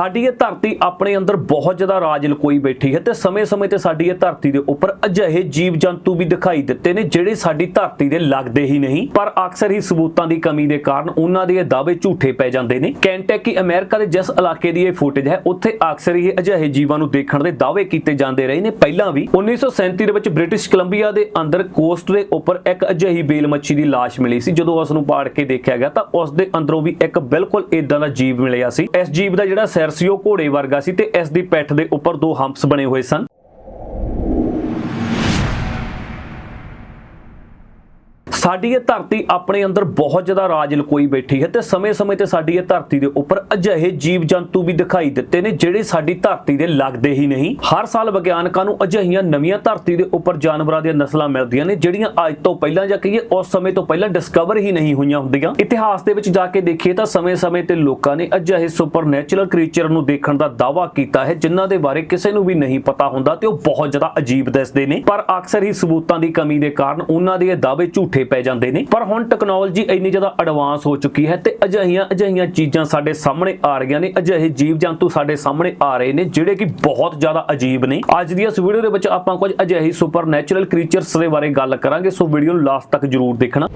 ਸਾਡੀ ਇਹ ਧਰਤੀ ਆਪਣੇ ਅੰਦਰ ਬਹੁਤ ਜ਼ਿਆਦਾ ਰਾਜ ਲਕੋਈ ਬੈਠੀ ਹੈ ਤੇ ਸਮੇਂ-ਸਮੇਂ ਤੇ ਸਾਡੀ ਇਹ ਧਰਤੀ ਦੇ ਉੱਪਰ ਅਜਿਹੇ ਜੀਵ ਜੰਤੂ ਵੀ ਦਿਖਾਈ ਦਿੱਤੇ ਨੇ ਜਿਹੜੇ ਸਾਡੀ ਧਰਤੀ ਦੇ ਲੱਗਦੇ ਹੀ ਨਹੀਂ। ਪਰ ਅਕਸਰ ਹੀ ਸਬੂਤਾਂ ਦੀ ਕਮੀ ਦੇ ਕਾਰਨ ਉਹਨਾਂ ਦੇ ਇਹ ਦਾਅਵੇ ਝੂਠੇ ਪੈ ਜਾਂਦੇ ਨੇ। ਕੈਂਟੈਕੀ ਅਮਰੀਕਾ ਦੇ ਜਿਸ ਇਲਾਕੇ ਦੀ ਇਹ ਫੁਟੇਜ ਹੈ, ਉੱਥੇ ਅਕਸਰ ਹੀ ਅਜਿਹੇ ਜੀਵਾਂ ਨੂੰ ਦੇਖਣ ਦੇ ਦਾਅਵੇ ਕੀਤੇ ਜਾਂਦੇ ਰਹੇ ਨੇ। ਪਹਿਲਾਂ ਵੀ 1937 ਦੇ ਵਿੱਚ ਬ੍ਰਿਟਿਸ਼ ਕੋਲੰਬੀਆ ਦੇ ਅੰਦਰ ਕੋਸਟ ਦੇ ਉੱਪਰ ਇੱਕ ਅਜਿਹੀ ਬੇਲ ਮੱਛੀ ਦੀ ਲਾਸ਼ ਮਿਲੀ ਸੀ। ਜਦੋਂ ਉਸ ਨੂੰ ਪਾੜ ਕੇ ਦੇਖਿਆ ਗਿਆ ਤਾਂ ਉਸ ਦੇ ਅੰਦਰੋਂ ਵੀ ਇੱਕ ਬਿਲਕੁਲ ਇਦਾਂ ਦਾ ਜੀਵ ਮਿਲਿਆ ਸੀ। ਇਸ ਜੀਵ ਦਾ ਜਿਹੜਾ ਸਿਰ ਸੀ, ਉਹ ਘੋੜੇ ਵਰਗਾ ਸੀ ਤੇ ਇਸ ਦੀ ਪਿੱਠ ਦੇ ਉੱਪਰ ਦੋ ਹੰਪਸ ਬਣੇ ਹੋਏ ਸਨ। ਸਾਡੀ ਇਹ ਧਰਤੀ ਆਪਣੇ ਅੰਦਰ ਬਹੁਤ ਜ਼ਿਆਦਾ ਰਾਜ ਲਕੋਈ ਬੈਠੀ ਹੈ ਤੇ ਸਮੇਂ-ਸਮੇਂ ਤੇ ਸਾਡੀ ਇਹ ਧਰਤੀ ਦੇ ਉੱਪਰ ਅਜਿਹੇ ਜੀਵ ਜੰਤੂ ਵੀ ਦਿਖਾਈ ਦਿੱਤੇ ਨੇ ਜਿਹੜੇ ਸਾਡੀ ਧਰਤੀ ਦੇ ਲੱਗਦੇ ਹੀ ਨਹੀਂ। ਹਰ ਸਾਲ ਵਿਗਿਆਨਕਾਂ ਨੂੰ ਅਜਿਹੀਆਂ ਨਵੀਆਂ ਧਰਤੀ ਦੇ ਉੱਪਰ ਜਾਨਵਰਾਂ ਦੀਆਂ ਨਸਲਾਂ ਮਿਲਦੀਆਂ ਨੇ ਜਿਹੜੀਆਂ ਅੱਜ ਤੋਂ ਪਹਿਲਾਂ ਜਾਂ ਕਹੀਏ ਉਸ ਸਮੇਂ ਤੋਂ ਪਹਿਲਾਂ ਡਿਸਕਵਰ ਹੀ ਨਹੀਂ ਹੋਈਆਂ ਹੁੰਦੀਆਂ। ਇਤਿਹਾਸ ਦੇ ਵਿੱਚ ਜਾ ਕੇ ਦੇਖੀਏ ਤਾਂ ਸਮੇਂ-ਸਮੇਂ ਤੇ ਲੋਕਾਂ ਨੇ ਅਜਿਹੇ ਸੁਪਰਨੈਚੁਰਲ ਕ੍ਰੀਚਰ ਨੂੰ ਦੇਖਣ ਦਾ ਦਾਅਵਾ ਕੀਤਾ ਹੈ ਜਿਨ੍ਹਾਂ ਦੇ ਬਾਰੇ ਕਿਸੇ ਨੂੰ ਵੀ ਨਹੀਂ ਪਤਾ ਹੁੰਦਾ ਤੇ ਉਹ ਬਹੁਤ ਜ਼ਿਆਦਾ ਅਜੀਬ ਦਿਸਦੇ ਨੇ। ਪਰ ਅਕਸਰ ਹੀ ਸਬੂਤਾਂ ਦੀ ਕਮੀ ਦੇ ਕਾਰਨ ਉਹਨਾਂ ਦੇ ਇਹ ਦਾਅਵੇ ਝੂਠੇ ਪੈ ਜਾਂਦੇ ਨੇ। ਪਰ ਹੁਣ ਟੈਕਨੋਲੋਜੀ ਇੰਨੀ ਜ਼ਿਆਦਾ ਐਡਵਾਂਸ ਹੋ ਚੁੱਕੀ ਹੈ ਤੇ ਅਜਿਹੀਆਂ ਅਜਿਹੀਆਂ ਚੀਜ਼ਾਂ ਸਾਡੇ ਸਾਹਮਣੇ ਆ ਰਹੀਆਂ ਨੇ। ਅਜਿਹੇ ਜੀਵ ਜੰਤੂ ਸਾਡੇ ਸਾਹਮਣੇ ਆ ਰਹੇ ਨੇ, ਜਿਹੜੇ ਕਿ ਬਹੁਤ ਜ਼ਿਆਦਾ ਅਜੀਬ ਨੇ। ਅੱਜ ਦੀ ਇਸ ਵੀਡੀਓ ਦੇ ਵਿੱਚ ਆਪਾਂ ਕੁਝ ਅਜਿਹੀ ਸੁਪਰਨੈਚੁਰਲ ਕ੍ਰੀਚਰਸ ਦੇ ਬਾਰੇ ਗੱਲ ਕਰਾਂਗੇ। ਸੋ ਵੀਡੀਓ ਨੂੰ ਲਾਸਟ ਤੱਕ ਜਰੂਰ ਦੇਖਣਾ।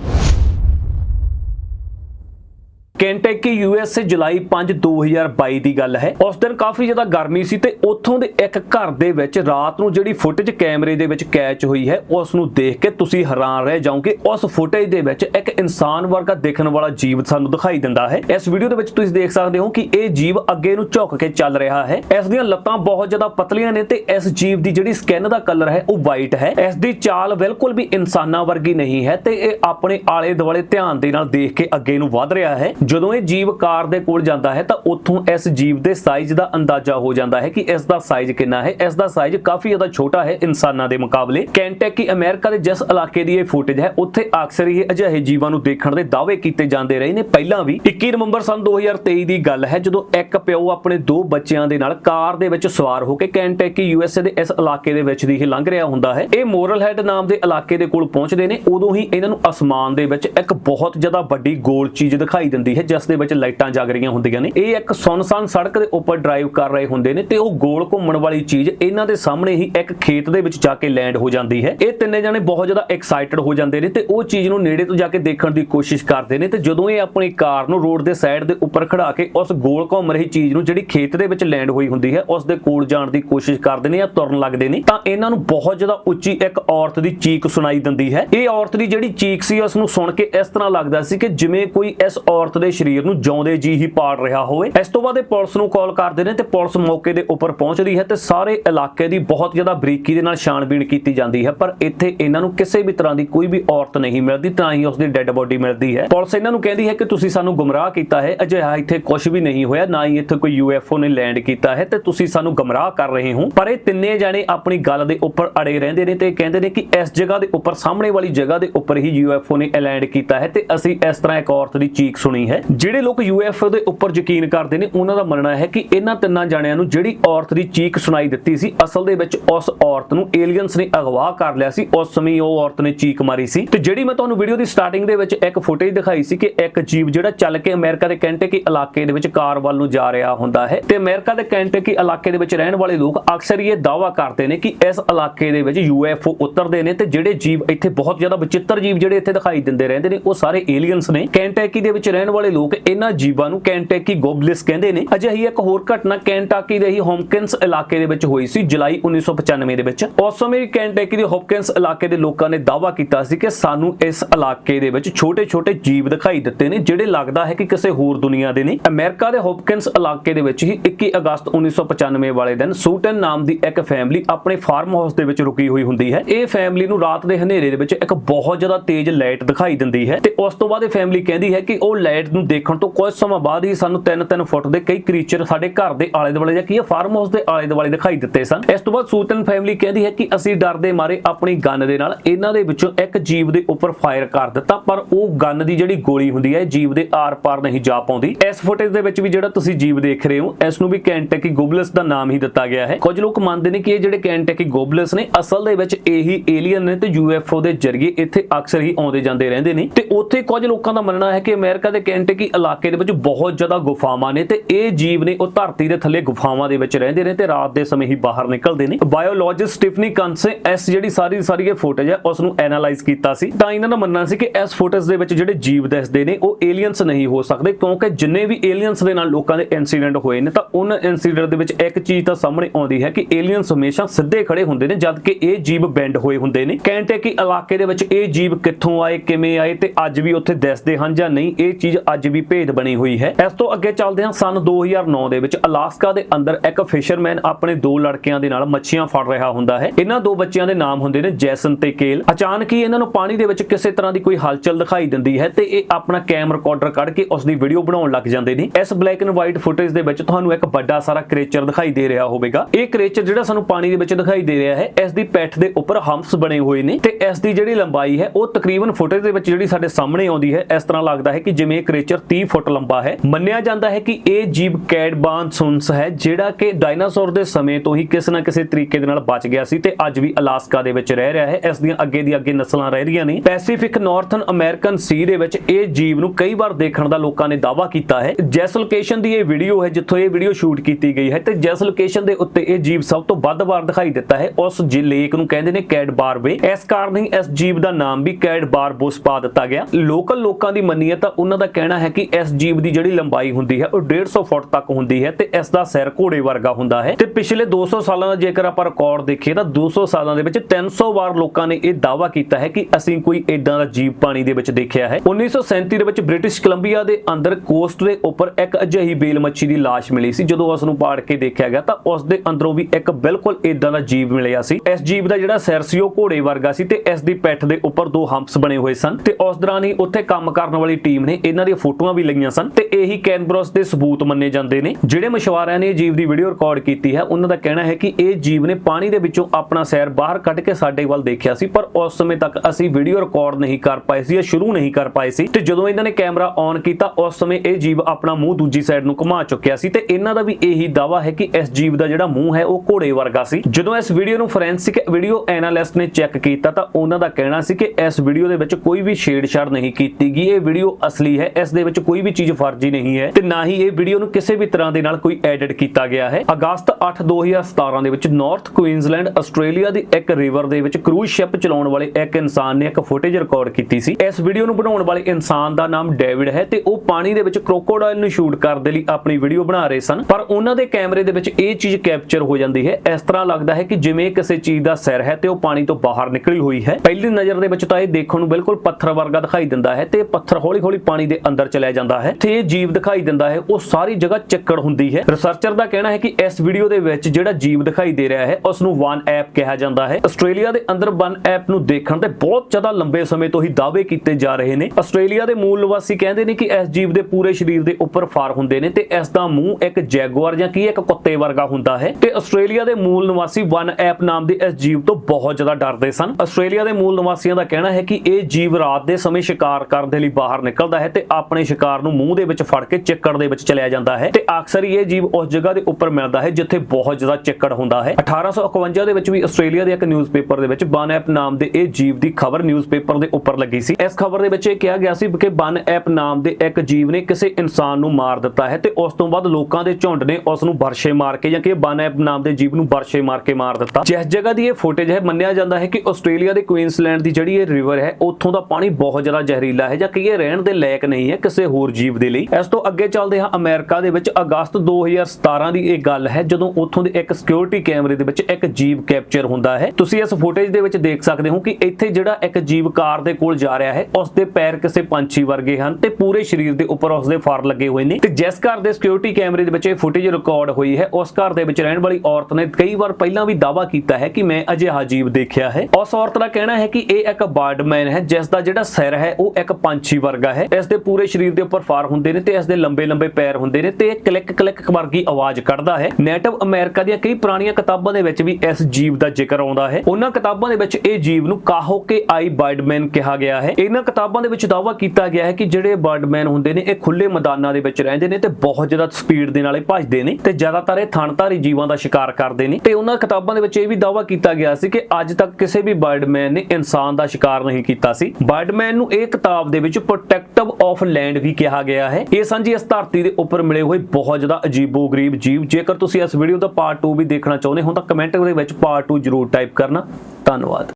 ਕੈਂਟੈਕੀ ਯੂਐਸਏ ਜੁਲਾਈ 5 2022 ਦੀ ਗੱਲ ਹੈ। ਉਸ ਦਿਨ ਕਾਫੀ ਜ਼ਿਆਦਾ ਗਰਮੀ ਸੀ ਤੇ ਉੱਥੋਂ ਦੇ ਇੱਕ ਘਰ ਦੇ ਵਿੱਚ ਰਾਤ ਨੂੰ ਜਿਹੜੀ ਫੁਟੇਜ ਕੈਮਰੇ ਦੇ ਵਿੱਚ ਕੈਚ ਹੋਈ ਹੈ, ਉਸ ਨੂੰ ਦੇਖ ਕੇ ਤੁਸੀਂ ਹੈਰਾਨ ਰਹਿ ਜਾਓਗੇ। ਉਸ ਫੁਟੇਜ ਦੇ ਵਿੱਚ ਇੱਕ ਇਨਸਾਨ ਵਰਗਾ ਦੇਖਣ ਵਾਲਾ ਜੀਵ ਸਾਨੂੰ ਦਿਖਾਈ ਦਿੰਦਾ ਹੈ। ਇਸ ਵੀਡੀਓ ਦੇ ਵਿੱਚ ਤੁਸੀਂ ਦੇਖ ਸਕਦੇ ਹੋ ਕਿ ਇਹ ਜੀਵ ਅੱਗੇ ਨੂੰ ਝੁਕ ਕੇ ਚੱਲ ਰਿਹਾ ਹੈ। ਇਸ ਦੀਆਂ ਲੱਤਾਂ ਬਹੁਤ ਜ਼ਿਆਦਾ ਪਤਲੀਆਂ ਨੇ ਤੇ ਇਸ ਜੀਵ ਦੀ ਜਿਹੜੀ ਸਕਿਨ ਦਾ ਕਲਰ ਹੈ, ਉਹ ਵਾਈਟ ਹੈ। ਇਸ ਦੀ ਚਾਲ ਬਿਲਕੁਲ ਵੀ ਇਨਸਾਨਾਂ ਵਰਗੀ ਨਹੀਂ ਹੈ ਤੇ ਇਹ ਆਪਣੇ ਆਲੇ ਦੁਆਲੇ ਧਿਆਨ ਦੇ ਨਾਲ ਦੇਖ ਕੇ ਅੱਗੇ ਨੂੰ ਵਧ ਰਿਹਾ ਹੈ। ਜਦੋਂ ਇਹ ਜੀਵ ਕਾਰ ਦੇ ਕੋਲ ਜਾਂਦਾ ਹੈ ਤਾਂ ਉੱਥੋਂ ਇਸ ਜੀਵ ਦੇ ਸਾਈਜ਼ ਦਾ ਅੰਦਾਜ਼ਾ ਹੋ ਜਾਂਦਾ ਹੈ ਕਿ ਇਸ ਦਾ ਸਾਈਜ਼ ਕਿੰਨਾ ਹੈ। ਇਸ ਦਾ ਸਾਈਜ਼ ਕਾਫੀ ਜ਼ਿਆਦਾ ਛੋਟਾ ਹੈ ਇਨਸਾਨਾਂ ਦੇ ਮੁਕਾਬਲੇ। ਕੈਂਟੈਕੀ ਅਮਰੀਕਾ ਦੇ ਜਿਸ ਇਲਾਕੇ ਦੀ ਇਹ ਫੁਟੇਜ ਹੈ, ਉੱਥੇ ਅਕਸਰ ਹੀ ਅਜਿਹੇ ਜੀਵਾਂ ਨੂੰ ਦੇਖਣ ਦੇ ਦਾਅਵੇ ਕੀਤੇ ਜਾਂਦੇ ਰਹੇ ਨੇ। ਪਹਿਲਾਂ ਵੀ 21 ਨਵੰਬਰ ਸਨ 2023 ਦੀ ਗੱਲ ਹੈ, ਜਦੋਂ ਇੱਕ ਪਿਓ ਆਪਣੇ ਦੋ ਬੱਚਿਆਂ ਦੇ ਨਾਲ ਕਾਰ ਦੇ ਵਿੱਚ ਸਵਾਰ ਹੋ ਕੇ ਕੈਂਟੈਕੀ ਯੂਐਸਏ ਦੇ ਇਸ ਇਲਾਕੇ ਦੇ ਵਿੱਚ ਦੀ ਹੀ ਲੰਘ ਰਿਹਾ ਹੁੰਦਾ ਹੈ। ਇਹ ਮੋਰਲ ਹੈਡ ਨਾਮ ਦੇ ਇਲਾਕੇ ਦੇ ਕੋਲ ਪਹੁੰਚਦੇ ਨੇ, ਉਦੋਂ ਹੀ ਇਹਨਾਂ ਨੂੰ ਅਸਮਾਨ ਦੇ ਵਿੱਚ ਇੱਕ ਬਹੁਤ ਜ਼ਿਆਦਾ ਵੱਡੀ ਗੋਲ ਚੀਜ਼ ਦਿਖਾਈ ਦਿੰਦੀ ਹੈ, ਜਿਸ ਦੇ ਵਿੱਚ ਲਾਈਟਾਂ ਜਗ ਰਹੀਆਂ ਹੁੰਦੀਆਂ ਨੇ। ਇਹ ਇੱਕ ਸੁਨਸਾਨ ਸੜਕ ਦੇ ਉੱਪਰ ਡਰਾਈਵ ਕਰ ਰਹੇ ਹੁੰਦੇ ਨੇ ਤੇ ਉਹ ਗੋਲ ਘੁੰਮਣ ਵਾਲੀ ਚੀਜ਼ ਇਹਨਾਂ ਦੇ ਸਾਹਮਣੇ ਹੀ ਇੱਕ ਖੇਤ ਦੇ ਵਿੱਚ ਜਾ ਕੇ ਲੈਂਡ ਹੋ ਜਾਂਦੀ ਹੈ। ਇਹ ਤਿੰਨੇ ਜਣੇ ਬਹੁਤ ਜ਼ਿਆਦਾ ਐਕਸਾਈਟਡ ਹੋ ਜਾਂਦੇ ਨੇ ਤੇ ਉਹ ਚੀਜ਼ ਨੂੰ ਨੇੜੇ ਤੋਂ ਜਾ ਕੇ ਦੇਖਣ ਦੀ ਕੋਸ਼ਿਸ਼ ਕਰਦੇ ਨੇ ਤੇ ਜਦੋਂ ਇਹ ਆਪਣੀ ਕਾਰ ਨੂੰ ਰੋਡ ਦੇ ਸਾਈਡ ਦੇ ਉੱਪਰ ਖੜਾ ਕੇ ਉਸ ਗੋਲ ਘੁੰਮ ਰਹੀ ਚੀਜ਼ ਨੂੰ ਜਿਹੜੀ ਖੇਤ ਦੇ ਵਿੱਚ ਲੈਂਡ ਹੋਈ ਹੁੰਦੀ ਹੈ, ਉਸ ਦੇ ਕੋਲ ਜਾਣ ਦੀ ਕੋਸ਼ਿਸ਼ ਕਰਦੇ ਨੇ ਜਾਂ ਤੁਰਨ ਲੱਗਦੇ ਨੇ, ਤਾਂ ਇਹਨਾਂ ਨੂੰ ਬਹੁਤ ਜ਼ਿਆਦਾ ਉੱਚੀ ਇੱਕ ਔਰਤ ਦੀ ਚੀਕ ਸੁਣਾਈ ਦਿੰਦੀ ਹੈ। ਇਹ ਔਰਤ ਦੀ ਜਿਹੜੀ ਚੀਕ ਸੀ ਉਸ ਨੂੰ ਸੁਣ ਕੇ ਇਸ ਤਰ੍ਹਾਂ ਲੱਗਦਾ ਸੀ ਕਿ ਜਿਵੇਂ ਕੋਈ ਇਸ ਔਰਤ ਦੇ ਸਰੀਰ ਨੂੰ ਜਿਉਂਦੇ ਜੀ ਹੀ ਪਾੜ ਰਿਹਾ ਹੋਵੇ। ਇਸ ਤੋਂ ਬਾਅਦ ਇਹ ਪੁਲਿਸ ਨੂੰ ਕਾਲ ਕਰਦੇ ਨੇ ਤੇ ਪੁਲਿਸ ਮੌਕੇ ਦੇ ਉੱਪਰ ਪਹੁੰਚਦੀ ਹੈ ਤੇ ਸਾਰੇ ਇਲਾਕੇ ਦੀ ਬਹੁਤ ਜ਼ਿਆਦਾ ਬਰੀਕੀ ਦੇ ਨਾਲ ਛਾਣਬੀਣ ਕੀਤੀ ਜਾਂਦੀ ਹੈ, ਪਰ ਇੱਥੇ ਇਹਨਾਂ ਨੂੰ ਕਿਸੇ ਵੀ ਤਰ੍ਹਾਂ ਦੀ ਕੋਈ ਵੀ ਔਰਤ ਨਹੀਂ ਮਿਲਦੀ, ਤਾਂ ਹੀ ਉਸ ਦੀ ਡੈੱਡ ਬੋਡੀ ਮਿਲਦੀ ਹੈ। ਪੁਲਿਸ ਇਹਨਾਂ ਨੂੰ ਕਹਿੰਦੀ ਹੈ ਕਿ ਤੁਸੀਂ ਸਾਨੂੰ ਗੁੰਮਰਾਹ ਕੀਤਾ ਹੈ, ਅਜਿਹਾ ਇੱਥੇ ਕੁਝ ਵੀ ਨਹੀਂ ਹੋਇਆ, ਨਾ ਹੀ ਇੱਥੇ ਕੋਈ ਯੂਐਫਓ ਨੇ ਲੈਂਡ ਕੀਤਾ ਹੈ ਤੇ ਤੁਸੀਂ ਸਾਨੂੰ ਗੁੰਮਰਾਹ ਕਰ ਰਹੇ ਹੋ। ਪਰ ਇਹ ਤਿੰਨੇ ਜਾਣੇ ਆਪਣੀ ਗੱਲ ਦੇ ਉੱਪਰ ਅੜੇ ਰਹਿੰਦੇ ਨੇ ਤੇ ਕਹਿੰਦੇ ਨੇ ਕਿ ਇਸ ਜਗ੍ਹਾ ਦੇ ਉੱਪਰ, ਸਾਹਮਣੇ ਵਾਲੀ ਜਗ੍ਹਾ ਦੇ ਉੱਪਰ ਹੀ ਯੂਐਫਓ ਨੇ ਲੈਂਡ ਕੀਤਾ ਹੈ ਤੇ ਅਸੀਂ ਇਸ ਤਰ੍ਹਾਂ ਇੱਕ ਔਰਤ ਦੀ ਚੀਕ ਸੁਣੀ ਹੈ। ਜਿਹੜੇ ਲੋਕ ਯੂਐਫਓ ਦੇ ਉੱਪਰ ਯਕੀਨ ਕਰਦੇ ਨੇ, ਉਹਨਾਂ ਦਾ ਮੰਨਣਾ ਹੈ ਕਿ ਇਹਨਾਂ ਤਿੰਨਾਂ ਜਾਣਿਆਂ ਨੂੰ ਜਿਹੜੀ ਔਰਤ ਦੀ ਚੀਕ ਸੁਣਾਈ ਦਿੱਤੀ ਸੀ, ਅਸਲ ਦੇ ਵਿੱਚ ਉਸ ਔਰਤ ਨੂੰ ਏਲੀਅਨਸ ਨੇ ਅਗਵਾ ਕਰ ਲਿਆ ਸੀ, ਉਸ ਸਮੇਂ ਉਹ ਔਰਤ ਨੇ ਚੀਕ ਮਾਰੀ ਸੀ। ਤੇ ਜਿਹੜੀ ਮੈਂ ਤੁਹਾਨੂੰ ਵੀਡੀਓ ਦੀ ਸਟਾਰਟਿੰਗ ਦੇ ਵਿੱਚ ਇੱਕ ਫੁਟੇਜ ਦਿਖਾਈ ਸੀ ਕਿ ਇੱਕ ਜੀਵ ਜਿਹੜਾ ਚੱਲ ਕੇ ਅਮਰੀਕਾ ਦੇ ਕੈਂਟਕੀ ਇਲਾਕੇ ਦੇ ਵਿੱਚ ਕਾਰ ਵੱਲ ਨੂੰ ਜਾ ਰਿਹਾ ਹੁੰਦਾ ਹੈ ਤੇ ਅਮਰੀਕਾ ਦੇ ਕੈਂਟਕੀ ਇਲਾਕੇ ਦੇ ਵਿੱਚ ਰਹਿਣ ਵਾਲੇ ਲੋਕ ਅਕਸਰ ਇਹ ਦਾਅਵਾ ਕਰਦੇ ਨੇ ਕਿ ਇਸ ਇਲਾਕੇ ਦੇ ਵਿੱਚ ਯੂਐਫਓ ਉਤਰਦੇ ਨੇ ਤੇ ਜਿਹੜੇ ਜੀਵ ਇੱਥੇ ਬਹੁਤ ਜ਼ਿਆਦਾ ਵਿਚਿੱਤਰ ਜੀਵ ਜਿਹੜੇ ਇੱਥੇ ਦਿਖਾਈ ਦਿੰਦੇ ਰਹਿੰਦੇ ਨੇ, ਉਹ ਸਾਰੇ ਏਲੀਅਨਸ ਨੇ। ਕੈਂਟਕੀ ਦੇ ਵਿੱਚ ਰਹਿਣ ਵਾਲੇ ਲੋਕ ਇਹਨਾਂ ਜੀਵਾਂ ਨੂੰ ਕੈਂਟਕੀ ਗੋਬਲਿਸ ਕਹਿੰਦੇ ਨੇ। ਅਜਿਹੀ ਇੱਕ ਹੋਰ ਘਟਨਾ ਕੈਂਟਕੀ ਦੇ ਹੀ ਹੋਮਕਿੰਸ ਇਲਾਕੇ ਦੇ ਵਿੱਚ ਹੋਈ ਸੀ, ਜੁਲਾਈ 1995 ਦੇ ਵਿੱਚ। ਉਸ ਸਮੇਂ ਕੈਂਟਕੀ ਦੇ ਹੋਮਕਿੰਸ ਇਲਾਕੇ ਦੇ ਲੋਕਾਂ ਨੇ ਦਾਅਵਾ ਕੀਤਾ ਸੀ ਕਿ ਸਾਨੂੰ ਇਸ ਇਲਾਕੇ ਦੇ ਵਿੱਚ ਛੋਟੇ-ਛੋਟੇ ਜੀਵ ਦਿਖਾਈ ਦਿੱਤੇ ਨੇ, ਜਿਹੜੇ ਲੱਗਦਾ ਹੈ ਕਿ ਕਿਸੇ ਹੋਰ ਦੁਨੀਆ ਦੇ ਨੇ। ਅਮਰੀਕਾ ਦੇ ਹੋਪਕਿੰਸ ਇਲਾਕੇ ਦੇ ਵਿੱਚ ਹੀ 21 ਅਗਸਤ 1995 ਵਾਲੇ ਦਿਨ ਸੂਟਨ ਨਾਮ ਦੀ ਇੱਕ ਫੈਮਿਲੀ ਆਪਣੇ ਫਾਰਮ ਹਾਊਸ ਦੇ ਵਿੱਚ ਰੁਕੀ ਹੋਈ ਹੁੰਦੀ ਹੈ। ਇਹ ਫੈਮਿਲੀ ਨੂੰ ਰਾਤ ਦੇ ਹਨੇਰੇ ਦੇ ਵਿੱਚ ਇੱਕ ਬਹੁਤ ਜ਼ਿਆਦਾ ਤੇਜ਼ ਲਾਈਟ ਦਿਖਾਈ ਦਿੰਦੀ ਹੈ ਤੇ ਉਸ ਤੋਂ ਬਾਅਦ ਇਹ ਫੈਮਿਲੀ ਕਹਿੰਦੀ ਹੈ ਕਿ ਉਹ ਲਾਈਟ ਨੂੰ ਦੇਖਣ ਤੋਂ ਕੁਝ ਸਮਾਂ ਬਾਅਦ ਹੀ ਸਾਨੂੰ 3-3 ਫੁੱਟ ਦੇ ਕਈ ਕ੍ਰੀਚਰ ਸਾਡੇ ਘਰ ਦੇ ਆਲੇ ਦੁਆਲੇ ਜਾਂ ਕੀ ਹੈ ਫਾਰਮ ਹਾਊਸ ਦੇ ਆਲੇ ਦੁਆਲੇ ਦਿਖਾਈ ਦਿੱਤੇ ਸਨ। ਇਸ ਤੋਂ ਬਾਅਦ ਸੂਟਨ ਫੈਮਿਲੀ ਕਹਿੰਦੀ ਹੈ ਕਿ ਅਸੀਂ ਡਰ ਦੇ ਮਾਰੇ ਆਪਣੀ ਗਨ ਦੇ ਨਾਲ। ਇਹਨਾਂ ਦੇ ਵਿੱਚੋਂ ਇੱਕ ਜੀਵ ਦੇ ਉੱਪਰ ਫਾਇਰ ਕਰ ਦਿੱਤਾ, ਪਰ ਉਹ ਗਨ ਦੀ ਜਿਹੜੀ ਗੋਲੀ ਹੁੰਦੀ ਹੈ, ਜੀਵ ਦੇ ਆਰ-ਪਾਰ ਨਹੀਂ ਜਾ ਪਾਉਂਦੀ। ਇਸ ਫੁਟੇਜ ਦੇ ਵਿੱਚ ਵੀ ਜਿਹੜਾ ਤੁਸੀਂ ਜੀਵ ਦੇਖ ਰਹੇ ਹੋ, ਇਸ ਨੂੰ ਵੀ ਕੈਂਟਕੀ ਗੋਬਲਸ ਦਾ ਨਾਮ ਹੀ ਦਿੱਤਾ ਗਿਆ ਹੈ। ਕੁਝ ਲੋਕ ਮੰਨਦੇ ਨੇ ਕਿ ਇਹ ਜਿਹੜੇ ਕੈਂਟਕੀ ਗੋਬਲਸ ਨੇ, ਅਸਲ ਦੇ ਵਿੱਚ ਇਹੀ ਏਲੀਅਨ ਨੇ ਤੇ ਯੂਐਫਓ ਦੇ ਜ਼ਰੀਏ ਇੱਥੇ ਅਕਸਰ ਹੀ ਆਉਂਦੇ ਜਾਂਦੇ ਰਹਿੰਦੇ ਨੇ। ਤੇ ਉੱਥੇ ਕੁਝ ਲੋਕਾਂ ਦਾ ਮੰਨਣਾ ਹੈ ਕਿ ਅਮਰੀਕਾ ਦੇ ਕੈਂਟ ਕਿ ਇਲਾਕੇ ਦੇ ਵਿੱਚ ਬਹੁਤ ਜ਼ਿਆਦਾ ਗੁਫਾਵਾਂ ਨੇ ਤੇ ਇਹ ਜੀਵ ਨੇ ਉਹ ਧਰਤੀ ਦੇ ਥੱਲੇ ਗੁਫਾਵਾਂ ਦੇ ਵਿੱਚ ਰਹਿੰਦੇ ਨੇ ਤੇ ਰਾਤ ਦੇ ਸਮੇਂ ਹੀ ਬਾਹਰ ਨਿਕਲਦੇ ਨੇ। ਬਾਇਓਲੋਜਿਸਟ ਸਟੀਫਨੀ ਕੰਸੇ ਇਸ ਜਿਹੜੀ ਸਾਰੀ ਸਾਰੀ ਇਹ ਫੁਟੇਜ ਹੈ ਉਸ ਨੂੰ ਐਨਾਲਾਈਜ਼ ਕੀਤਾ ਸੀ। ਤਾਂ ਇਹਨਾਂ ਦਾ ਮੰਨਣਾ ਸੀ ਕਿ ਇਸ ਫੁਟੇਜ ਦੇ ਵਿੱਚ ਜਿਹੜੇ ਜੀਵ ਦਿਸਦੇ ਨੇ, ਉਹ ਏਲੀਅਨਸ ਨਹੀਂ ਹੋ ਸਕਦੇ ਕਿਉਂਕਿ ਜਿੰਨੇ ਵੀ ਏਲੀਅਨਸ ਦੇ ਨਾਲ ਲੋਕਾਂ ਦੇ ਇਨਸੀਡੈਂਟ ਹੋਏ ਨੇ, ਤਾਂ ਉਹਨਾਂ ਇਨਸੀਡੈਂਟ ਦੇ ਵਿੱਚ ਇੱਕ ਚੀਜ਼ ਤਾਂ ਸਾਹਮਣੇ ਆਉਂਦੀ ਹੈ ਕਿ ਏਲੀਅਨਸ ਹਮੇਸ਼ਾ ਸਿੱਧੇ ਖੜੇ ਹੁੰਦੇ ਨੇ, ਜਦ ਕਿ ਇਹ ਜੀਵ ਬੈਂਡ ਹੋਏ ਹੁੰਦੇ ਨੇ। ਕੈਂਟਕੀ ਇਲਾਕੇ ਦੇ ਵਿੱਚ ਇਹ ਜੀਵ ਕਿੱਥੋਂ ਆਏ, ਕਿਵੇਂ ਆਏ ਤੇ ਅੱਜ ਵੀ ਉੱਥੇ ਦਿਸਦੇ ਹਨ ਜਾਂ ਨਹੀਂ, ਇਹ ਚੀਜ਼ ਅੱਜ ਵੀ ਭੇਦ ਬਣੀ ਹੋਈ ਹੈ। ਇਸ ਤੋਂ ਅੱਗੇ ਚੱਲਦੇ ਹਾਂ ਸਨ 2009 ਦੇ ਵਿੱਚ ਅਲਾਸਕਾ ਦੇ ਅੰਦਰ ਇੱਕ ਫਿਸ਼ਰਮੈਨ ਆਪਣੇ ਦੋ ਲੜਕਿਆਂ ਦੇ ਨਾਲ ਮੱਛੀਆਂ ਫੜ ਰਿਹਾ ਹੁੰਦਾ ਹੈ। ਇਹਨਾਂ ਦੋ ਬੱਚਿਆਂ ਦੇ ਨਾਮ ਹੁੰਦੇ ਨੇ ਜੈਸਨ ਤੇ ਕੇਲ। ਅਚਾਨਕ ਹੀ ਇਹਨਾਂ ਨੂੰ ਪਾਣੀ ਦੇ ਵਿੱਚ ਕਿਸੇ ਤਰ੍ਹਾਂ ਦੀ ਕੋਈ ਹਲਚਲ ਦਿਖਾਈ ਦਿੰਦੀ ਹੈ ਤੇ ਇਹ ਆਪਣਾ ਕੈਮ ਰਿਕਾਰਡਰ ਕੱਢ ਕੇ ਉਸ ਦੀ ਵੀਡੀਓ ਬਣਾਉਣ ਲੱਗ ਜਾਂਦੇ ਨੇ। ਇਸ ਬਲੈਕ ਐਂਡ ਵਾਈਟ ਫੁਟੇਜ ਦੇ ਵਿੱਚ ਤੁਹਾਨੂੰ ਇੱਕ ਵੱਡਾ ਸਾਰਾ ਕ੍ਰੇਚਰ ਦਿਖਾਈ ਦੇ ਰਿਹਾ ਹੋਵੇਗਾ। ਇਹ ਕ੍ਰੇਚਰ ਜਿਹੜਾ ਸਾਨੂੰ ਪਾਣੀ ਦੇ ਵਿੱਚ ਦਿਖਾਈ ਦੇ ਰਿਹਾ ਹੈ, ਇਸ ਦੀ ਪੈਠ ਦੇ ਉੱਪਰ ਹੰਪਸ ਬਣੇ ਹੋਏ ਨੇ ਤੇ ਇਸ ਦੀ ਜਿਹੜੀ ਲੰਬਾਈ ਹੈ, ਉਹ ਤਕਰੀਬਨ ਫੁਟੇਜ ਦੇ ਵਿੱਚ ਜਿਹੜੀ ਸਾਡੇ ਸਾਹਮਣੇ ਆਉਂਦੀ ਹੈ, ਇਸ ਤਰ੍ਹਾਂ ਲੱਗਦਾ ਹੈ ਕਿ ਜਿਵੇਂ ਇਹ ਕ੍ਰੇਚਰ 30 ਫੁੱਟ ਲੰਬਾ ਹੈ। ਮੰਨਿਆ ਜਾਂਦਾ ਹੈ ਕਿ ਇਹ ਜੀਵ ਕੈਡਬਾਨਸੁਨਸ ਹੈ, ਜਿਹੜਾ ਕਿ ਡਾਇਨਾਸੌਰ ਦੇ ਸਮੇਂ ਤੋਂ ਹੀ ਕਿਸੇ ਨਾ ਕਿਸੇ ਤਰੀਕੇ ਦੇ ਨਾਲ ਬਚ ਗਿਆ ਸੀ ਤੇ ਅੱਜ ਵੀ ਅਲਾਸਕਾ ਦੇ ਵਿੱਚ ਰਹਿ ਰਿਹਾ ਹੈ। ਇਸ ਦੀਆਂ ਅੱਗੇ ਦੀ ਅੱਗੇ ਨਸਲਾਂ ਰਹਿ ਰਹੀਆਂ ਨੇ। ਪੈਸੀਫਿਕ ਨਾਰਥਨ ਅਮਰੀਕਨ ਸੀ ਦੇ ਵਿੱਚ ਇਹ ਜੀਵ ਨੂੰ ਕਈ ਵਾਰ ਦੇਖਣ ਦਾ ਲੋਕਾਂ ਨੇ ਦਾਅਵਾ ਕੀਤਾ ਹੈ। ਜਿਸ ਲੋਕੇਸ਼ਨ ਦੀ ਇਹ ਵੀਡੀਓ ਹੈ, ਜਿੱਥੋਂ ਇਹ ਵੀਡੀਓ ਸ਼ੂਟ ਕੀਤੀ ਗਈ ਹੈ ਤੇ ਜਿਸ ਲੋਕੇਸ਼ਨ ਦੇ ਉੱਤੇ ਇਹ ਜੀਵ ਸਭ ਤੋਂ ਵੱਧ ਵਾਰ ਦਿਖਾਈ ਦਿੱਤਾ ਹੈ। ਉਸ ਲੇਕ ਨੂੰ ਕਹਿੰਦੇ ਨੇ ਕੈਡ ਬਾਰਵੇ। ਇਸ ਕਾਰਨ ਹੀ ਇਸ ਜੀਵ ਦਾ ਨਾਮ ਵੀ ਕੈਡ ਬਾਰਬੋਸ ਪਾ ਦਿੱਤਾ ਗਿਆ। ਲੋਕਲ ਲੋਕਾਂ ਦੀ ਮੰਨੀਏ ਤਾਂ ਉਹਨਾਂ ਦਾ ਕਹਿਣਾ ਹੈ ਕਿ ਇਸ ਜੀਵ ਦੀ ਜਿਹੜੀ ਲੰਬਾਈ ਹੁੰਦੀ ਹੈ, ਉਹ 150 ਫੁੱਟ ਤੱਕ ਹੁੰਦੀ ਹੈ ਤੇ ਇਸ ਦਾ ਸਿਰ ਘੋੜੇ ਵਰਗਾ ਹੁੰਦਾ ਹੈ। ਤੇ ਪਿਛਲੇ 200 ਸਾਲਾਂ ਦਾ ਜੇਕਰ ਆਪਾਂ ਰਿਕਾਰਡ ਦੇਖੀਏ ਤਾਂ 200 ਸਾਲਾਂ ਦੇ ਵਿੱਚ 300 ਵਾਰ ਲੋਕਾਂ ਨੇ ਇਹ ਦਾਅਵਾ ਕੀਤਾ ਹੈ ਕਿ ਅਸੀਂ ਕੋਈ ਇਦਾਂ ਦਾ ਜੀਵ ਪਾਣੀ ਦੇ ਵਿੱਚ ਦੇਖਿਆ ਹੈ। 1937 ਦੇ ਵਿੱਚ ਬ੍ਰਿਟਿਸ਼ ਕੋਲੰਬੀਆ ਦੇ ਅੰਦਰ ਕੋਸਟ ਦੇ ਉੱਪਰ ਇੱਕ ਅਜਿਹੀ ਬੇਲ ਮੱਛੀ ਦੀ ਲਾਸ਼ ਮਿਲੀ ਸੀ। ਜਦੋਂ ਉਸ ਨੂੰ ਪਾੜ ਕੇ ਦੇਖਿਆ ਗਿਆ ਤਾਂ ਉਸ ਦੇ ਅੰਦਰੋਂ ਵੀ ਇੱਕ ਬਿਲਕੁਲ ਇਦਾਂ ਦਾ ਜੀਵ ਮਿਲਿਆ ਸੀ। ਇਸ ਜੀਵ ਦਾ ਜਿਹੜਾ ਸਿਰ ਸੀ, ਉਹ ਘੋੜੇ ਵਰਗਾ ਸੀ ਤੇ ਇਸ ਦੀ ਪਿੱਠ ਦੇ ਉੱਪਰ ਦੋ ਹੰਪਸ ਬਣੇ ਹੋਏ ਸਨ ਤੇ ਉਸ ਦੌਰਾਨ ਹੀ ਉੱਥੇ ਕੰਮ ਕਰਨ ਵਾਲੀ ਟੀਮ ਨੇ ਇਹਨਾਂ ਦੀ ਦੀਆਂ ਫੋਟੋਆਂ ਵੀ ਲਈਆਂ ਸਨ ਤੇ ਇਹੀ ਕੈਨਬਰਸ ਦੇ ਸਬੂਤ ਮੰਨੇ ਜਾਂਦੇ ਨੇ। ਜਿਹੜੇ ਮਸ਼ਵਾਰਿਆਂ ਨੇ ਜੀਵ ਦੀ ਵੀਡੀਓ ਰਿਕਾਰਡ ਕੀਤੀ ਹੈ, ਉਹਨਾਂ ਦਾ ਕਹਿਣਾ ਹੈ ਕਿ ਇਹ ਜੀਵ ਨੇ ਪਾਣੀ ਦੇ ਵਿੱਚੋਂ ਆਪਣਾ ਸਿਰ ਬਾਹਰ ਕੱਢ ਕੇ ਸਾਡੇ ਵੱਲ ਦੇਖਿਆ ਸੀ, ਪਰ ਉਸ ਸਮੇਂ ਤੱਕ ਅਸੀਂ ਵੀਡੀਓ ਰਿਕਾਰਡ ਨਹੀਂ ਕਰ ਪਾਏ ਸੀ ਜਾਂ ਸ਼ੁਰੂ ਨਹੀਂ ਕਰ ਪਾਏ ਸੀ ਤੇ ਜਦੋਂ ਇਹਨਾਂ ਨੇ ਕੈਮਰਾ ਔਨ ਕੀਤਾ, ਉਸ ਸਮੇਂ ਇਹ ਜੀਵ ਆਪਣਾ ਮੂੰਹ ਦੂਜੀ ਸਾਈਡ ਨੂੰ ਘੁਮਾ ਚੁੱਕਿਆ ਸੀ ਤੇ ਇਹਨਾਂ ਦਾ ਵੀ ਇਹੀ ਦਾਵਾ ਹੈ ਕਿ ਇਸ ਜੀਵ ਦਾ ਜਿਹੜਾ ਮੂੰਹ ਹੈ, ਉਹ ਘੋੜੇ ਵਰਗਾ ਸੀ। ਜਦੋਂ ਇਸ ਵੀਡੀਓ ਨੂੰ ਫੋਰੈਂਸਿਕ ਵੀਡੀਓ ਐਨਾਲਿਸਟ ਨੇ ਚੈੱਕ ਕੀਤਾ ਤਾਂ ਉਹਨਾਂ ਦਾ ਕਹਿਣਾ ਸੀ ਕਿ ਇਸ ਵੀਡੀਓ ਦੇ ਵਿੱਚ ਕੋਈ ਵੀ ਛੇੜਛਾੜ ਨਹੀਂ ਕੀਤੀ ਗਈ। ਇਹ ਵੀਡੀਓ ਅਸਲੀ ਹੈ ਇਸ ਦੇ ਵਿੱਚ ਕੋਈ ਵੀ ਚੀਜ਼ ਫਰਜ਼ੀ ਨਹੀਂ ਹੈ ਤੇ ਨਾ ਹੀ ਇਹ ਵੀਡੀਓ ਨੂੰ ਕਿਸੇ ਵੀ ਤਰ੍ਹਾਂ ਦੇ ਨਾਲ ਕੋਈ ਐਡਿਟ ਕੀਤਾ ਗਿਆ ਹੈ। ਅਗਸਤ 8 2017 ਦੇ ਵਿੱਚ ਨਾਰਥ ਕੁਈਨਜ਼ਲੈਂਡ ਆਸਟ੍ਰੇਲੀਆ ਦੀ ਇੱਕ ਰਿਵਰ ਦੇ ਵਿੱਚ ਕਰੂਜ਼ ਸ਼ਿਪ ਚਲਾਉਣ ਵਾਲੇ ਇੱਕ ਇਨਸਾਨ ਨੇ ਇੱਕ ਫੁਟੇਜ ਰਿਕਾਰਡ ਕੀਤੀ ਸੀ। ਇਸ ਵੀਡੀਓ ਨੂੰ ਬਣਾਉਣ ਵਾਲੇ ਇਨਸਾਨ ਦਾ ਨਾਮ ਡੇਵਿਡ ਹੈ ਤੇ ਉਹ ਪਾਣੀ ਦੇ ਵਿੱਚ ਕ੍ਰੋਕੋਡਾਈਲ ਨੂੰ ਸ਼ੂਟ ਕਰਨ ਦੇ ਲਈ ਆਪਣੀ ਵੀਡੀਓ ਬਣਾ ਰਹੇ ਸਨ। ਪਰ ਉਹਨਾਂ ਦੇ ਕੈਮਰੇ ਦੇ ਵਿੱਚ ਇਹ ਚੀਜ਼ ਕੈਪਚਰ ਹੋ ਜਾਂਦੀ ਹੈ। ਇਸ ਤਰ੍ਹਾਂ ਲੱਗਦਾ ਹੈ ਕਿ ਜਿਵੇਂ ਕਿਸੇ ਚੀਜ਼ ਦਾ ਸਿਰ ਹੈ ਤੇ ਉਹ ਪਾਣੀ ਤੋਂ ਬਾਹਰ ਨਿਕਲੀ ਹੋਈ ਹੈ। ਪਹਿਲੀ ਨਜ਼ਰ ਦੇ ਵਿੱਚ ਤਾਂ ਇਹ ਦੇਖਣ ਨੂੰ ਬਿਲਕੁਲ ਪੱਥਰ ਵਰਗਾ ਦਿਖਾਈ ਦਿੰਦਾ ਹੈ ਤੇ ਪੱਥਰ ਹੌਲੀ-ਹੌਲੀ ਪਾਣੀ ਦੇ ਅੰਦਰ ਚਲਿਆ ਜਾਂਦਾ ਹੈ। ਤੇ ਜੀਵ ਦਿਖਾਈ ਦਿੰਦਾ ਹੈ। ਉਹ ਸਾਰੀ ਜਗ੍ਹਾ ਚੱਕੜ ਹੁੰਦੀ ਹੈ। ਰਿਸਰਚਰ ਦਾ ਕਹਿਣਾ ਹੈ ਕਿ ਇਸ ਵੀਡੀਓ ਦੇ ਵਿੱਚ ਜਿਹੜਾ ਜੀਵ ਦਿਖਾਈ ਦੇ ਰਿਹਾ ਹੈ ਉਸ ਨੂੰ ਵਨ ਐਪ ਕਿਹਾ ਜਾਂਦਾ ਹੈ। ਆਸਟ੍ਰੇਲੀਆ ਦੇ ਅੰਦਰ ਵਨ ਐਪ ਨੂੰ ਦੇਖਣ ਤੇ ਬਹੁਤ ਜ਼ਿਆਦਾ ਲੰਬੇ ਸਮੇਂ ਤੋਂ ਹੀ ਦਾਅਵੇ ਕੀਤੇ ਜਾ ਰਹੇ ਨੇ। ਆਸਟ੍ਰੇਲੀਆ ਦੇ ਮੂਲ ਨਿਵਾਸੀ ਕਹਿੰਦੇ ਨੇ ਕਿ ਇਸ ਜੀਵ ਦੇ ਪੂਰੇ ਸਰੀਰ ਦੇ ਉੱਪਰ ਫਰ ਹੁੰਦੇ ਨੇ ਤੇ ਇਸ ਦਾ ਮੂੰਹ ਇੱਕ ਜੈਗੁਆਰ ਜਾਂ ਕੀ ਇੱਕ ਕੁੱਤੇ ਵਰਗਾ ਹੁੰਦਾ ਹੈ। ਤੇ ਆਸਟ੍ਰੇਲੀਆ ਦੇ ਮੂਲ ਨਿਵਾਸੀ ਵਨ ਐਪ ਨਾਮ ਦੇ ਇਸ ਜੀਵ ਤੋਂ ਬਹੁਤ ਜ਼ਿਆਦਾ ਡਰਦੇ ਸਨ। ਆਸਟ੍ਰੇਲੀਆ ਦੇ ਮੂਲ ਨਿਵਾਸੀਆਂ ਦਾ ਕਹਿਣਾ ਹੈ ਕਿ ਇਹ ਜੀਵ ਰਾਤ ਦੇ ਸਮੇਂ ਸ਼ਿਕਾਰ ਕਰਨ ਦੇ ਲਈ ਬਾਹਰ ਨਿਕਲਦਾ ਹੈ ਤੇ ਆਪਣੇ ਸ਼ਿਕਾਰ ਨੂੰ ਮੂੰਹ ਦੇ ਵਿੱਚ ਫੜ ਕੇ ਚਿੱਕੜ ਦੇ ਵਿੱਚ ਚਲਿਆ ਜਾਂਦਾ ਹੈ ਤੇ ਅਕਸਰ ਹੀ ਇਹ ਜੀਵ ਉਸ ਜਗ੍ਹਾ ਦੇ ਉੱਪਰ ਮਿਲਦਾ ਹੈ ਜਿੱਥੇ ਬਹੁਤ ਜ਼ਿਆਦਾ ਚਿੱਕੜ ਹੁੰਦਾ ਹੈ। 1851 ਦੇ ਵਿੱਚ ਵੀ ਆਸਟ੍ਰੇਲੀਆ ਦੇ ਇੱਕ ਨਿਊਜ਼ਪੇਪਰ ਦੇ ਵਿੱਚ ਬਨ ਐਪ ਨਾਮ ਦੇ ਇਹ ਜੀਵ ਦੀ ਖਬਰ ਨਿਊਜ਼ਪੇਪਰ ਦੇ ਉੱਪਰ ਲੱਗੀ ਸੀ। ਇਸ ਖਬਰ ਦੇ ਵਿੱਚ ਇਹ ਕਿਹਾ ਗਿਆ ਸੀ ਕਿ ਬਨ ਐਪ ਨਾਮ ਦੇ ਇੱਕ ਜੀਵ ਨੇ ਕਿਸੇ ਇਨਸਾਨ ਨੂੰ ਮਾਰ ਦਿੱਤਾ ਹੈ ਤੇ ਉਸ ਤੋਂ ਬਾਅਦ ਲੋਕਾਂ ਦੇ ਝੁੰਡ ਨੇ ਉਸ ਨੂੰ ਵਰਸ਼ੇ ਮਾਰ ਕੇ ਜਾਂ ਕਿ ਬਨ ਐਪ ਨਾਮ ਦੇ ਜੀਵ ਨੂੰ ਬਰਸ਼ੇ ਮਾਰ ਕੇ ਮਾਰ ਦਿੱਤਾ। ਜਿਸ ਜਗ੍ਹਾ ਦੀ ਇਹ ਫੁਟੇਜ ਹੈ, ਮੰਨਿਆ ਜਾਂਦਾ ਹੈ ਕਿ ਆਸਟ੍ਰੇਲੀਆ ਦੇ ਕੁਈਨਸਲੈਂਡ ਦੀ ਜਿਹੜੀ ਇਹ ਰਿਵਰ ਹੈ, ਉੱਥੋਂ ਦਾ ਪਾਣੀ ਬਹੁਤ ਜ਼ਿਆਦਾ ਜ਼ਹਿਰੀਲਾ ਹੈ ਜਾਂ ਕਿ ਇਹ ਰਹਿਣ ਦੇ ਲਾਇਕ ਨਹੀਂ ਹੈ। ਕਿਸੇ ਹੋਰ ਜੀਵ ਦੇ ਲਈ। ਇਸ ਤੋਂ ਅੱਗੇ ਚੱਲਦੇ ਹਾਂ ਅਮਰੀਕਾ ਦੇ ਵਿੱਚ ਅਗਸਤ 2017 ਦੀ ਇਹ ਗੱਲ ਹੈ, ਜਦੋਂ ਉੱਥੋਂ ਦੇ ਇੱਕ ਸਿਕਿਉਰਿਟੀ ਕੈਮਰੇ ਦੇ ਵਿੱਚ ਇੱਕ ਜੀਵ ਕੈਪਚਰ ਹੁੰਦਾ ਹੈ। ਤੁਸੀਂ ਇਸ ਫੁਟੇਜ ਦੇ ਵਿੱਚ ਦੇਖ ਸਕਦੇ ਹੋ ਕਿ ਇੱਥੇ ਜਿਹੜਾ ਇੱਕ ਜੀਵ ਕਾਰ ਦੇ ਕੋਲ ਜਾ ਰਿਹਾ ਹੈ ਉਸ ਦੇ ਪੈਰ ਕਿਸੇ ਪੰਛੀ ਵਰਗੇ ਹਨ ਤੇ ਪੂਰੇ ਸਰੀਰ ਦੇ ਉੱਪਰ ਉਸ ਦੇ ਫਰ ਲੱਗੇ ਹੋਏ ਨੇ। ਤੇ ਜਿਸ ਘਰ ਦੇ ਸਿਕਿਉਰਿਟੀ ਕੈਮਰੇ ਦੇ ਵਿੱਚ ਇਹ ਫੁਟੇਜ ਰਿਕਾਰਡ ਹੋਈ ਹੈ, ਉਸ ਘਰ ਦੇ ਵਿੱਚ ਰਹਿਣ ਵਾਲੀ ਔਰਤ ਨੇ ਕਈ ਵਾਰ ਪਹਿਲਾਂ ਵੀ ਦਾਅਵਾ ਕੀਤਾ ਹੈ ਕਿ ਮੈਂ ਅਜਿਹਾ ਜੀਵ ਦੇਖਿਆ ਹੈ। ਉਸ ਔਰਤ ਦਾ ਕਹਿਣਾ ਹੈ ਕਿ ਇਹ ਇੱਕ ਬਾਰਡਮੈਨ ਹੈ ਜਿਸ ਦਾ ਜਿਹੜਾ ਸਿਰ ਹੈ, ਉਹ ਇੱਕ ਪੰਛੀ ਵਰਗਾ ਹੈ। ਇਸ ਦੇ ਪੂਰੇ ਸਰੀਰ ਦੇ ਉੱਪਰ ਫਾਰ ਹੁੰਦੇ ਨੇ ਤੇ ਇਸ ਦੇ ਲੰਬੇ ਲੰਬੇ ਪੈਰ ਹੁੰਦੇ ਨੇ ਤੇ ਇਹ ਕਲਿੱਕ ਕਲਿੱਕ ਵਰਗੀ ਆਵਾਜ਼ ਕੱਢਦਾ ਹੈ। ਨੇਟਿਵ ਅਮਰੀਕਾ ਦੀਆਂ ਕਈ ਪੁਰਾਣੀਆਂ ਕਿਤਾਬਾਂ ਦੇ ਵਿੱਚ ਵੀ ਇਸ ਜੀਵ ਦਾ ਜ਼ਿਕਰ ਆਉਂਦਾ ਹੈ। ਉਹਨਾਂ ਕਿਤਾਬਾਂ ਦੇ ਵਿੱਚ ਇਹ ਜੀਵ ਨੂੰ ਕਾਹੋਕੇ ਆਈ ਬਰਡਮੈਨ ਕਿਹਾ ਗਿਆ ਹੈ। ਇਹਨਾਂ ਕਿਤਾਬਾਂ ਦੇ ਵਿੱਚ ਦਾਅਵਾ ਕੀਤਾ ਗਿਆ ਹੈ ਕਿ ਜਿਹੜੇ ਬਰਡਮੈਨ ਹੁੰਦੇ ਨੇ, ਇਹ ਖੁੱਲੇ ਮੈਦਾਨਾਂ ਦੇ ਵਿੱਚ ਰਹਿੰਦੇ ਨੇ ਤੇ ਬਹੁਤ ਜ਼ਿਆਦਾ ਸਪੀਡ ਦੇ ਨਾਲ ਭੱਜਦੇ ਨੇ ਤੇ ਜ਼ਿਆਦਾਤਰ ਇਹ ਥਣਧਾਰੀ ਜੀਵਾਂ ਦਾ ਸ਼ਿਕਾਰ ਕਰਦੇ ਨੇ। ਤੇ ਉਹਨਾਂ ਕਿਤਾਬਾਂ ਦੇ ਵਿੱਚ ਇਹ ਵੀ ਦਾਅਵਾ ਕੀਤਾ ਗਿਆ ਸੀ ਕਿ ਅੱਜ ਤੱਕ ਕਿਸੇ ਵੀ ਬਰਡਮੈਨ ਨੇ ਇਨਸਾਨ ਦਾ ਸ਼ਿਕਾਰ ਨਹੀਂ ਕੀਤਾ ਸੀ। ਬਰਡਮੈਨ ਨੂੰ ਇਹ ਕਿਤਾਬ ਦੇ ਵਿੱਚ ਪ੍ਰੋਟੈਕਟਿਵ ਆਫ ਲੈਂਡ ਵੀ ਕਿਹਾ ਗਿਆ ਹੈ। ਇਹ ਸਾਂਝੀ ਇਸ ਧਰਤੀ ਦੇ ਉੱਪਰ ਮਿਲੇ ਹੋਏ ਬਹੁਤ ਜ਼ਿਆਦਾ ਅਜੀਬੋ-ਗਰੀਬ ਜੀਵ। ਜੇਕਰ ਤੁਸੀਂ ਇਸ ਵੀਡੀਓ ਦਾ ਪਾਰਟ 2 ਵੀ ਦੇਖਣਾ ਚਾਹੁੰਦੇ ਹੋ, ਤਾਂ ਕਮੈਂਟ ਦੇ ਵਿੱਚ ਪਾਰਟ 2 ਜ਼ਰੂਰ ਟਾਈਪ ਕਰਨਾ। ਧੰਨਵਾਦ।